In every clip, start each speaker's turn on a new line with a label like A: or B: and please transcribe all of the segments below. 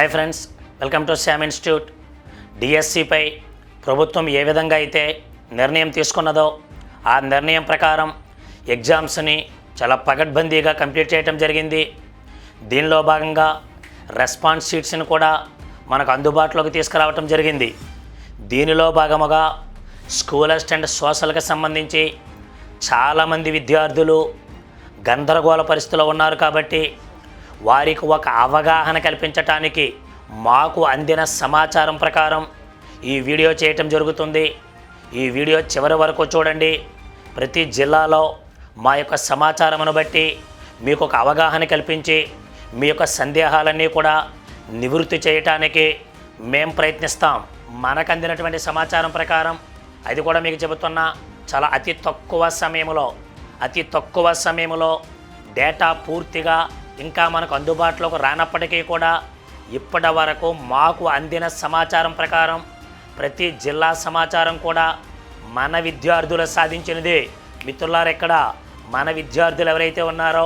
A: Hi friends welcome to Shyam institute డిఎస్సిపై ప్రభుత్వం ఏ విధంగా అయితే నిర్ణయం తీసుకున్నదో ఆ నిర్ణయం ప్రకారం ఎగ్జామ్స్ని చాలా పగడ్బందీగా కంప్లీట్ చేయటం జరిగింది. దీనిలో భాగంగా రెస్పాన్స్ షీట్స్ని కూడా మనకు అందుబాటులోకి తీసుకురావటం జరిగింది. దీనిలో భాగముగా స్కూల్ అసిస్టెంట్ సోషల్కి సంబంధించి చాలామంది విద్యార్థులు గందరగోళ పరిస్థితిలో ఉన్నారు కాబట్టి వారికి ఒక అవగాహన కల్పించటానికి మాకు అందిన సమాచారం ప్రకారం ఈ వీడియో చేయటం జరుగుతుంది. ఈ వీడియో చివరి వరకు చూడండి. ప్రతి జిల్లాలో మా యొక్క సమాచారమును బట్టి మీకు ఒక అవగాహన కల్పించి మీ యొక్క సందేహాలన్నీ కూడా నివృత్తి చేయటానికి మేం ప్రయత్నిస్తాం. మనకు అందినటువంటి సమాచారం ప్రకారం అది కూడా మీకు చెబుతున్నా చాలా అతి తక్కువ సమయంలో అతి తక్కువ సమయంలో డేటా పూర్తిగా ఇంకా మనకు అందుబాటులోకి రానప్పటికీ కూడా ఇప్పటి వరకు మాకు అందిన సమాచారం ప్రకారం ప్రతి జిల్లా సమాచారం కూడా మన విద్యార్థులు సాధించినది. మిత్రులారు ఎక్కడ మన విద్యార్థులు ఎవరైతే ఉన్నారో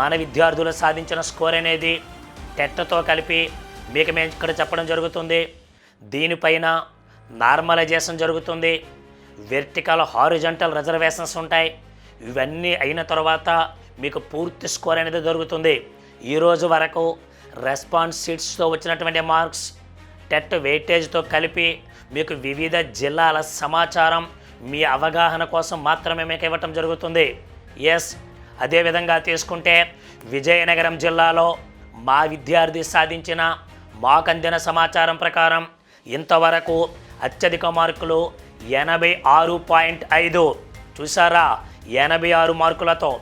A: మన విద్యార్థులు సాధించిన స్కోర్ అనేది టెట్తో కలిపి మీకు మేము ఇక్కడ చెప్పడం జరుగుతుంది. దీనిపైన నార్మలైజేషన్ జరుగుతుంది. వెర్టికల్ హారిజంటల్ రిజర్వేషన్స్ ఉంటాయి. ఇవన్నీ అయిన తర్వాత మీకు పూర్తి స్కోర్ అనేది దొరుకుతుంది. ఈరోజు వరకు రెస్పాన్స్ షీట్స్తో వచ్చినటువంటి మార్క్స్ టెట్ వెయిటేజ్తో కలిపి మీకు వివిధ జిల్లాల సమాచారం మీ అవగాహన కోసం మాత్రమే మీకు ఇవ్వటం జరుగుతుంది. ఎస్ అదేవిధంగా తీసుకుంటే విజయనగరం జిల్లాలో మా విద్యార్థి సాధించిన మాకు అందిన సమాచారం ప్రకారం ఇంతవరకు అత్యధిక మార్కులు ఎనభై ఆరు పాయింట్ ఐదు. చూసారా ఎనభై ఆరు మార్కులతో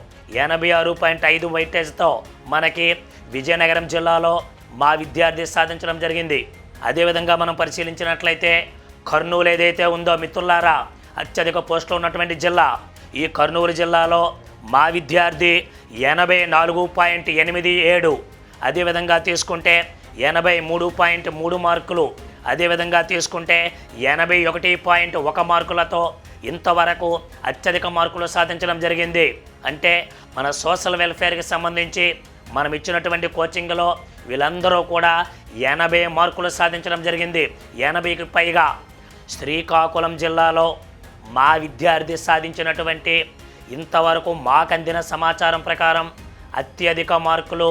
A: ఎనభై ఆరు పాయింట్ ఐదు వైటేజ్తో మనకి విజయనగరం జిల్లాలో మా విద్యార్థి సాధించడం జరిగింది. అదేవిధంగా మనం పరిశీలించినట్లయితే కర్నూలు ఏదైతే ఉందో మిత్రులారా అత్యధిక పోస్టులు ఉన్నటువంటి జిల్లా. ఈ కర్నూలు జిల్లాలో మా విద్యార్థి ఎనభై నాలుగు పాయింట్ ఎనిమిది ఏడు. అదేవిధంగా తీసుకుంటే ఎనభై మూడు పాయింట్ మూడు మార్కులు. అదేవిధంగా తీసుకుంటే ఎనభై ఒకటి పాయింట్ ఒక మార్కులతో ఇంతవరకు అత్యధిక మార్కులు సాధించడం జరిగింది. అంటే మన సోషల్ వెల్ఫేర్కి సంబంధించి మనం ఇచ్చినటువంటి కోచింగ్లో వీళ్ళందరూ కూడా ఎనభై మార్కులు సాధించడం జరిగింది. ఎనభైకి పైగా శ్రీకాకుళం జిల్లాలో మా విద్యార్థి సాధించినటువంటి ఇంతవరకు మాకు అందిన సమాచారం ప్రకారం అత్యధిక మార్కులు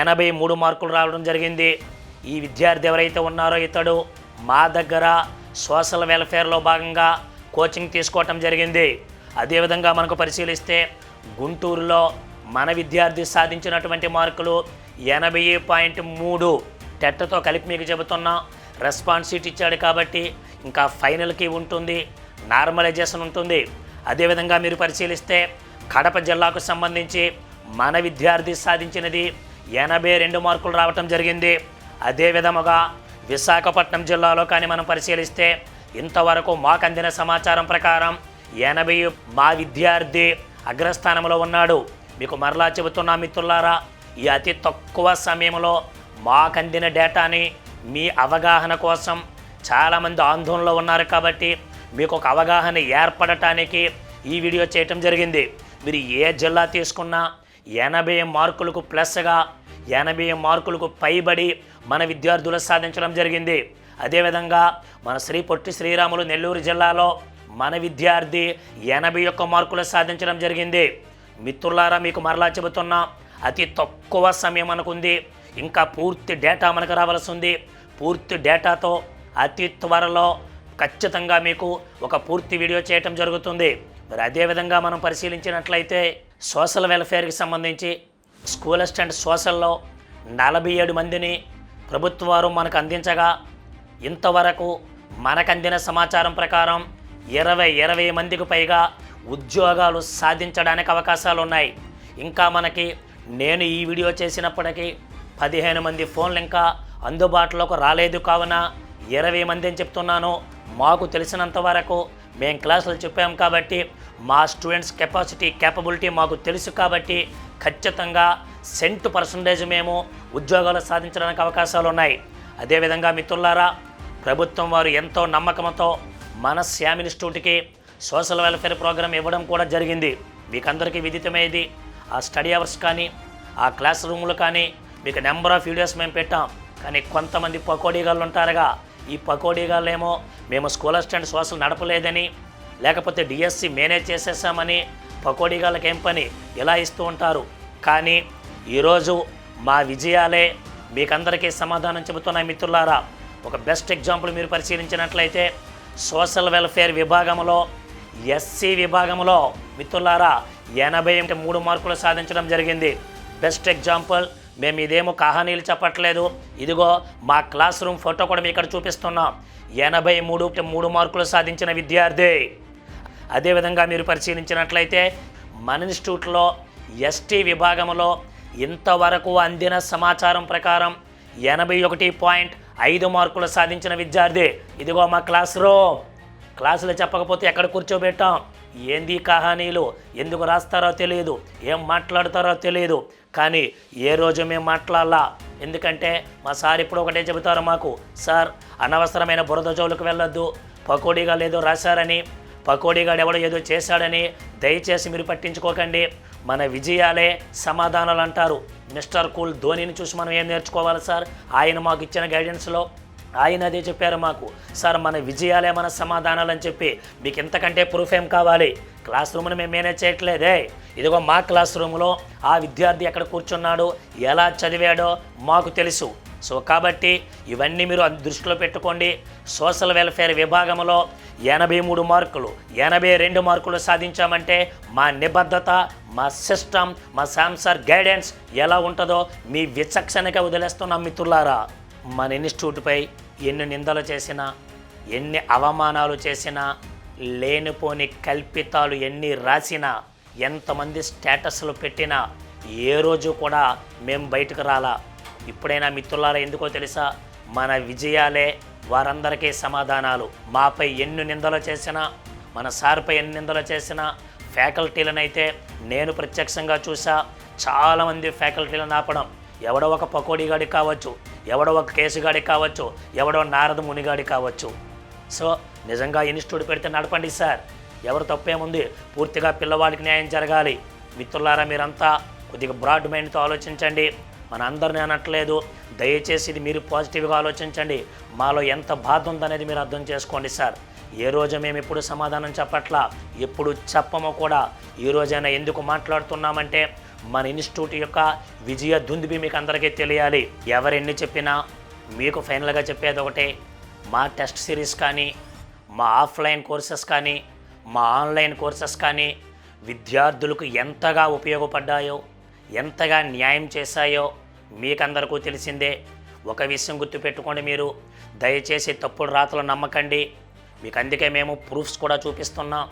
A: ఎనభై మూడు మార్కులు రావడం జరిగింది. ఈ విద్యార్థి ఎవరైతే ఉన్నారో ఇతడు మా దగ్గర సోషల్ వెల్ఫేర్లో భాగంగా కోచింగ్ తీసుకోవటం జరిగింది. అదేవిధంగా మనకు పరిశీలిస్తే గుంటూరులో మన విద్యార్థి సాధించినటువంటి మార్కులు ఎనభై పాయింట్ మూడు టెట్తో కలిపి మీకు చెబుతున్నా. రెస్పాన్స్ షీట్ ఇచ్చాడు కాబట్టి ఇంకా ఫైనల్కి ఉంటుంది. నార్మలైజేషన్ ఉంటుంది. అదేవిధంగా మీరు పరిశీలిస్తే కడప జిల్లాకు సంబంధించి మన విద్యార్థి సాధించినది ఎనభై రెండు మార్కులు రావటం జరిగింది. అదే విధముగా విశాఖపట్నం జిల్లాలో కానీ మనం పరిశీలిస్తే ఇంతవరకు మాకు అందిన సమాచారం ప్రకారం ఎనభై మా విద్యార్థి అగ్రస్థానంలో ఉన్నాడు. మీకు మరలా చెబుతున్నా మిత్రులారా ఈ అతి తక్కువ సమయంలో మాకు అందిన డేటాని మీ అవగాహన కోసం చాలామంది ఆందోళనలో ఉన్నారు కాబట్టి మీకు ఒక అవగాహన ఏర్పడటానికి ఈ వీడియో చేయటం జరిగింది. మీరు ఏ జిల్లా తీసుకున్నా ఎనభై మార్కులకు ప్లస్గా ఎనభై మార్కులకు పైబడి మన విద్యార్థులు సాధించడం జరిగింది. అదేవిధంగా మన శ్రీ పొట్టి శ్రీరాములు నెల్లూరు జిల్లాలో మన విద్యార్థి ఎనభై ఒక్క మార్కులు సాధించడం జరిగింది. మిత్రులారా మీకు మరలా చెబుతున్నా అతి తక్కువ సమయం మనకుంది ఇంకా పూర్తి డేటా మనకు రావాల్సి ఉంది. పూర్తి డేటాతో అతి త్వరలో ఖచ్చితంగా మీకు ఒక పూర్తి వీడియో చేయటం జరుగుతుంది. మరి అదేవిధంగా మనం పరిశీలించినట్లయితే సోషల్ వెల్ఫేర్కి సంబంధించి స్కూల్ అసిస్టెంట్ సోషల్లో నలభై ఏడు మందిని ప్రభుత్వాలు మనకు అందించగా ఇంతవరకు మనకు అందిన సమాచారం ప్రకారం ఇరవై ఇరవై మందికి పైగా ఉద్యోగాలు సాధించడానికి అవకాశాలు ఉన్నాయి ఇంకా మనకి నేను ఈ వీడియో చేసినప్పటికీ పదిహేను మంది ఫోన్లు ఇంకా అందుబాటులోకి రాలేదు కావున ఇరవై మంది అని చెప్తున్నాను. మాకు తెలిసినంత వరకు మేము క్లాసులు చెప్పాం కాబట్టి మా స్టూడెంట్స్ కెపాసిటీ కేపబిలిటీ మాకు తెలుసు కాబట్టి ఖచ్చితంగా సెంట్ పర్సంటేజ్ మేము ఉద్యోగాలు సాధించడానికి అవకాశాలు ఉన్నాయి అదేవిధంగా మిత్రులారా ప్రభుత్వం వారు ఎంతో నమ్మకంతో మన శ్యామ్ ఇన్స్టిట్యూట్కి సోషల్ వెల్ఫేర్ ప్రోగ్రామ్ ఇవ్వడం కూడా జరిగింది. మీకందరికీ విదితమేది ఆ స్టడీ అవర్స్ కానీ ఆ క్లాస్ రూమ్లు కానీ మీకు నెంబర్ ఆఫ్ వీడియోస్ మేము పెట్టాం. కానీ కొంతమంది పకోడీగాళ్ళు ఉంటారుగా. ఈ పకోడీగాళ్ళేమో మేము స్కూల్ అసిస్టెంట్ సోషల్ నడపలేదని లేకపోతే డిఎస్సి మేనేజ్ చేసేసామని పకోడీగాళ్ళకి ఏం పని? ఇలా ఇస్తూ ఉంటారు. కానీ ఈరోజు మా విజయాలే మీకందరికీ సమాధానం చెబుతున్నాయి మిత్రులారా. ఒక బెస్ట్ ఎగ్జాంపుల్ మీరు పరిశీలించినట్లయితే సోషల్ వెల్ఫేర్ విభాగంలో ఎస్సీ విభాగంలో మిత్రులారా ఎనభై మూడు మార్కులు సాధించడం జరిగింది. బెస్ట్ ఎగ్జాంపుల్ మేము ఇదేమో కహానీలు చెప్పట్లేదు. ఇదిగో మా క్లాస్ రూమ్ ఫోటో కూడా మీ ఇక్కడ చూపిస్తున్నాం. ఎనభై మూడు మూడు మార్కులు సాధించిన విద్యార్థి. అదేవిధంగా మీరు పరిశీలించినట్లయితే మన ఇన్స్టిట్యూట్లో ఎస్టీ విభాగంలో ఇంతవరకు అందిన సమాచారం ప్రకారం ఎనభై ఒకటి పాయింట్ ఐదు మార్కులు సాధించిన విద్యార్థి. ఇదిగో మా క్లాస్ రూమ్. క్లాసులు చెప్పకపోతే ఎక్కడ కూర్చోబెట్టాం? ఏంది కహానీలు? ఎందుకు రాస్తారో తెలియదు ఏం మాట్లాడతారో తెలియదు కానీ ఏ రోజు మేము మాట్లాడాలా? ఎందుకంటే మా సార్ ఇప్పుడు ఒకటే చెబుతారు మాకు. సార్ అనవసరమైన బురద జోలుకు వెళ్ళొద్దు. పకోడీగా లేదో రాశారని పకోడీగాడు ఎవడో ఏదో చేశాడని దయచేసి మీరు పట్టించుకోకండి. మన విజయాలే సమాధానాలు అంటారు. మిస్టర్ కూల్ ధోనిని చూసి మనం ఏం నేర్చుకోవాలి సార్? ఆయన మాకు ఇచ్చిన గైడెన్స్లో ఆయన అదే చెప్పారు మాకు. సార్ మన విజయాలే మన సమాధానాలు అని చెప్పి మీకు ఇంతకంటే ప్రూఫ్ ఏం కావాలి? క్లాస్ రూమ్ని మేము మేనేజ్ చేయట్లేదే. ఇదిగో మా క్లాస్ రూమ్లో ఆ విద్యార్థి ఎక్కడ కూర్చున్నాడు? ఎలా చదివాడో మాకు తెలుసు. సో కాబట్టి ఇవన్నీ మీరు దృష్టిలో పెట్టుకోండి. సోషల్ వెల్ఫేర్ విభాగంలో ఎనభై మూడు మార్కులు ఎనభై రెండు మార్కులు సాధించామంటే మా నిబద్ధత మా సిస్టమ్ మా సామ్సర్ గైడెన్స్ ఎలా ఉంటుందో మీ విచక్షణగా వదిలేస్తున్న మిత్రులారా. మన ఇన్స్టిట్యూట్పై ఎన్ని నిందలు చేసినా ఎన్ని అవమానాలు చేసినా లేనిపోని కల్పితాలు ఎన్ని రాసినా ఎంతమంది స్టేటస్లు పెట్టినా ఏ రోజు కూడా మేము బయటకు రాలా. ఇప్పుడైనా మిత్రులారా ఎందుకో తెలుసా? మన విజయాలే వారందరికీ సమాధానాలు. మాపై ఎన్ని నిందలు చేసినా మన సార్పై ఎన్ని నిందలు చేసినా ఫ్యాకల్టీలనైతే నేను ప్రత్యక్షంగా చూసా చాలామంది ఫ్యాకల్టీలను ఆపడం. ఎవడో ఒక పకోడీగాడి కావచ్చు ఎవడో ఒక కేసుగాడి కావచ్చు ఎవడో నారద మునిగాడి కావచ్చు. సో నిజంగా ఇన్స్టిట్యూట్ పెడితే నడపండి సార్. ఎవరు తప్పేముంది? పూర్తిగా పిల్లవాడికి న్యాయం జరగాలి. మిత్రులారా మీరంతా కొద్దిగా బ్రాడ్ మైండ్తో ఆలోచించండి. మన అందరిని అనట్లేదు. దయచేసి ఇది మీరు పాజిటివ్గా ఆలోచించండి. మాలో ఎంత బాధ ఉందనేది మీరు అర్థం చేసుకోండి సార్. ఏ రోజు మేము ఎప్పుడు సమాధానం చెప్పట్లా? ఎప్పుడు చెప్పము కూడా. ఈ రోజైనా ఎందుకు మాట్లాడుతున్నామంటే మన ఇన్స్టిట్యూట్ యొక్క విజయ దుందుబి మీకు అందరికీ తెలియాలి. ఎవరెన్ని చెప్పినా మీకు ఫైనల్గా చెప్పేది ఒకటే. మా టెస్ట్ సిరీస్ కానీ మా ఆఫ్లైన్ కోర్సెస్ కానీ మా ఆన్లైన్ కోర్సెస్ కానీ విద్యార్థులకు ఎంతగా ఉపయోగపడ్డాయో ఎంతగా న్యాయం చేశాయో మీకందరికీ తెలిసిందే. ఒక విషయం గుర్తుపెట్టుకోండి మీరు. దయచేసి తప్పుడు రాతలు నమ్మకండి. మీకు అందుకే మేము ప్రూఫ్స్ కూడా చూపిస్తున్నాం.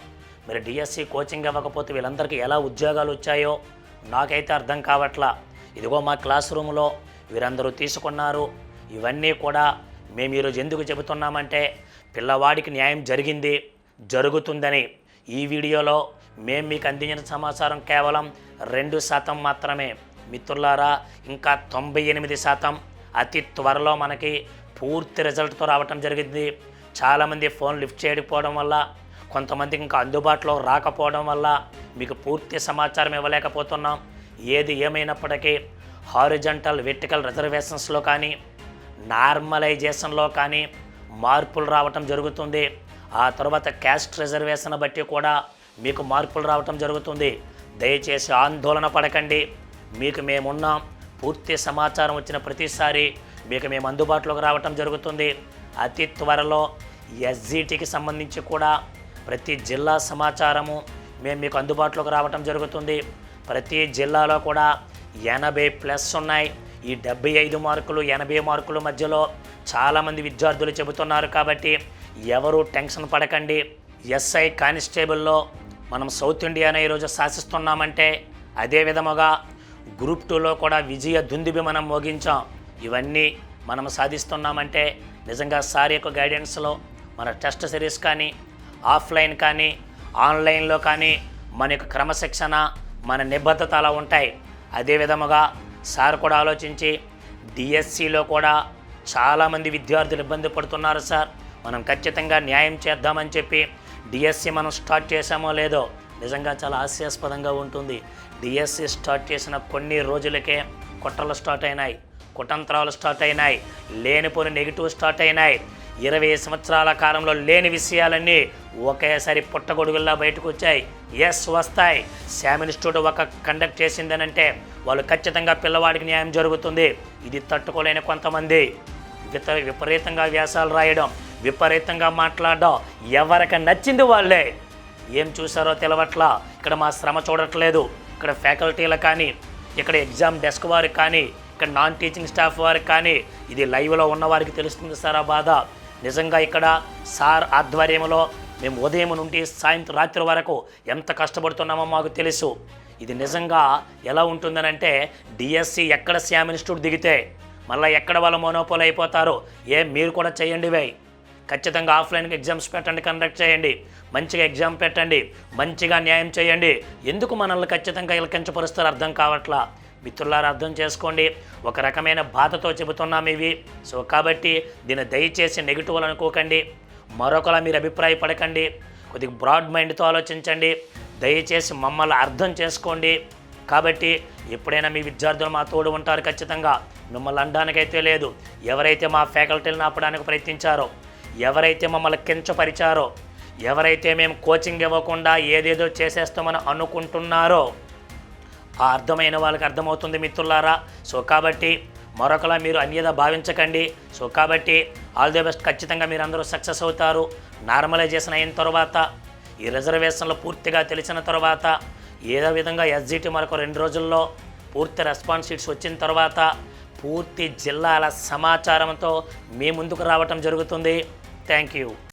A: మీరు డిఎస్సి కోచింగ్ ఇవ్వకపోతే వీళ్ళందరికీ ఎలా ఉద్యోగాలు వచ్చాయో నాకైతే అర్థం కావట్లా. ఇదిగో మా క్లాస్ రూమ్లో వీరందరూ తీసుకున్నారు. ఇవన్నీ కూడా మేము ఈరోజు ఎందుకు చెబుతున్నామంటే పిల్లవాడికి న్యాయం జరిగింది జరుగుతుందని. ఈ వీడియోలో మేము మీకు అందించిన సమాచారం కేవలం రెండు శాతం మాత్రమే. మిత్రులారా ఇంకా తొంభై ఎనిమిది శాతం అతి త్వరలో మనకి పూర్తి రిజల్ట్తో రావటం జరిగింది. చాలామంది ఫోన్ లిఫ్ట్ చేయకపోవడం వల్ల కొంతమందికి ఇంకా అందుబాటులో రాకపోవడం వల్ల మీకు పూర్తి సమాచారం ఇవ్వలేకపోతున్నాం. ఏది ఏమైనప్పటికీ హారిజంటల్ వెర్టికల్ రిజర్వేషన్స్లో కానీ నార్మలైజేషన్లో కానీ మార్పులు రావటం జరుగుతుంది. ఆ తర్వాత క్యాస్ట్ రిజర్వేషన్ బట్టి కూడా మీకు మార్పులు రావటం జరుగుతుంది. దయచేసి ఆందోళన పడకండి. మీకు మేమున్నాం. పూర్తి సమాచారం వచ్చిన ప్రతిసారి మీకు మేము అందుబాటులోకి రావటం జరుగుతుంది. అతి త్వరలో ఎస్జిటికి సంబంధించి కూడా ప్రతి జిల్లా సమాచారము మేము మీకు అందుబాటులోకి రావటం జరుగుతుంది. ప్రతి జిల్లాలో కూడా ఎనభై ప్లస్ ఉన్నాయి. ఈ డెబ్బై ఐదు మార్కులు ఎనభై మార్కుల మధ్యలో చాలామంది విద్యార్థులు చెబుతున్నారు కాబట్టి ఎవరు టెన్షన్ పడకండి. ఎస్ఐ కానిస్టేబుల్లో మనం సౌత్ ఇండియాను ఈరోజు శాసిస్తున్నామంటే అదే విధముగా గ్రూప్ టూలో కూడా విజయ దుందుబి మనం మోగించాం. ఇవన్నీ మనం సాధిస్తున్నామంటే నిజంగా సార్ యొక్క గైడెన్స్లో మన టెస్ట్ సిరీస్ కానీ ఆఫ్లైన్ కానీ ఆన్లైన్లో కానీ మన యొక్క క్రమశిక్షణ మన నిబద్ధత అలా ఉంటాయి. అదే విధముగా సార్ కూడా ఆలోచించి డిఎస్సిలో కూడా చాలామంది విద్యార్థులు ఇబ్బంది పడుతున్నారు సార్. మనం ఖచ్చితంగా న్యాయం చేద్దామని చెప్పి డిఎస్సి మనం స్టార్ట్ చేశామో లేదో నిజంగా చాలా హాస్యాస్పదంగా ఉంటుంది. డిఎస్సి స్టార్ట్ చేసిన కొన్ని రోజులకే కుట్రలు స్టార్ట్ అయినాయి కుటంత్రాలు స్టార్ట్ అయినాయి లేనిపోని నెగిటివ్ స్టార్ట్ అయినాయి. ఇరవై సంవత్సరాల కాలంలో లేని విషయాలన్నీ ఒకేసారి పుట్టగొడుగుల్లా బయటకు వచ్చాయి ఎస్ వస్తాయి. శామ్ ఇన్స్టిట్యూట్ ఒక కండక్ట్ చేసిందనంటే వాళ్ళు ఖచ్చితంగా పిల్లవాడికి న్యాయం జరుగుతుంది. ఇది తట్టుకోలేని కొంతమంది. విత విపరీతంగా వ్యాసాలు రాయడం విపరీతంగా మాట్లాడడం ఎవరికి నచ్చింది వాళ్ళే. ఏం చూసారో తెలవట్లా. ఇక్కడ మా శ్రమ చూడట్లేదు. ఇక్కడ ఫ్యాకల్టీలు కానీ ఇక్కడ ఎగ్జామ్ డెస్క్ వారు కానీ ఇక్కడ నాన్ టీచింగ్ స్టాఫ్ వారికి కానీ ఇది లైవ్లో ఉన్న వారికి తెలుస్తుంది సార్ ఆ బాధ. నిజంగా ఇక్కడ సార్ ఆధ్వర్యంలో మేము ఉదయం నుండి సాయంత్రం రాత్రి వరకు ఎంత కష్టపడుతున్నామో మాకు తెలుసు. ఇది నిజంగా ఎలా ఉంటుందనంటే డిఎస్సి ఎక్కడ శ్యామ్ ఇన్స్టిట్యూట్ దిగితే మళ్ళీ ఎక్కడ వాళ్ళ మోనోపోల్ అయిపోతారు ఏం మీరు కూడా చేయండివే ఖచ్చితంగా ఆఫ్లైన్కి ఎగ్జామ్స్ పెట్టండి కండక్ట్ చేయండి. మంచిగా ఎగ్జామ్ పెట్టండి మంచిగా న్యాయం చేయండి. ఎందుకు మనల్ని ఖచ్చితంగా ఇలకించపరుస్తారు అర్థం కావట్లా? మిత్రులారా అర్థం చేసుకోండి. ఒక రకమైన బాధతో చెబుతున్నాం ఇవి. సో కాబట్టి దీన్ని దయచేసి నెగిటివ్ అనుకోకండి. మరొకలా మీరు అభిప్రాయపడకండి. కొద్దిగా బ్రాడ్ మైండ్తో ఆలోచించండి. దయచేసి మమ్మల్ని అర్థం చేసుకోండి. కాబట్టి ఎప్పుడైనా మీ విద్యార్థులు మా తోడు ఉంటారు ఖచ్చితంగా. మిమ్మల్ని అనడానికైతే లేదు. ఎవరైతే మా ఫ్యాకల్టీలను ఆపడానికి ప్రయత్నించారో ఎవరైతే మమ్మల్ని కించపరిచారో ఎవరైతే మేము కోచింగ్ ఇవ్వకుండా ఏదేదో చేసేస్తామని అనుకుంటున్నారో ఆ అర్థమైన వాళ్ళకి అర్థమవుతుంది మిత్రులారా. సో కాబట్టి మరొకలా మీరు అన్యద భావించకండి. సో కాబట్టి ఆల్ ది బెస్ట్ ఖచ్చితంగా మీరు అందరూ సక్సెస్ అవుతారు. నార్మలైజేషన్ అయిన తర్వాత ఈ రిజర్వేషన్లు పూర్తిగా తెలిసిన తర్వాత ఏదో విధంగా ఎస్జిటి మరొక రెండు రోజుల్లో పూర్తి రెస్పాన్స్ షీట్స్ వచ్చిన తర్వాత పూర్తి జిల్లాల సమాచారంతో మీ ముందుకు రావటం జరుగుతుంది. Thank you.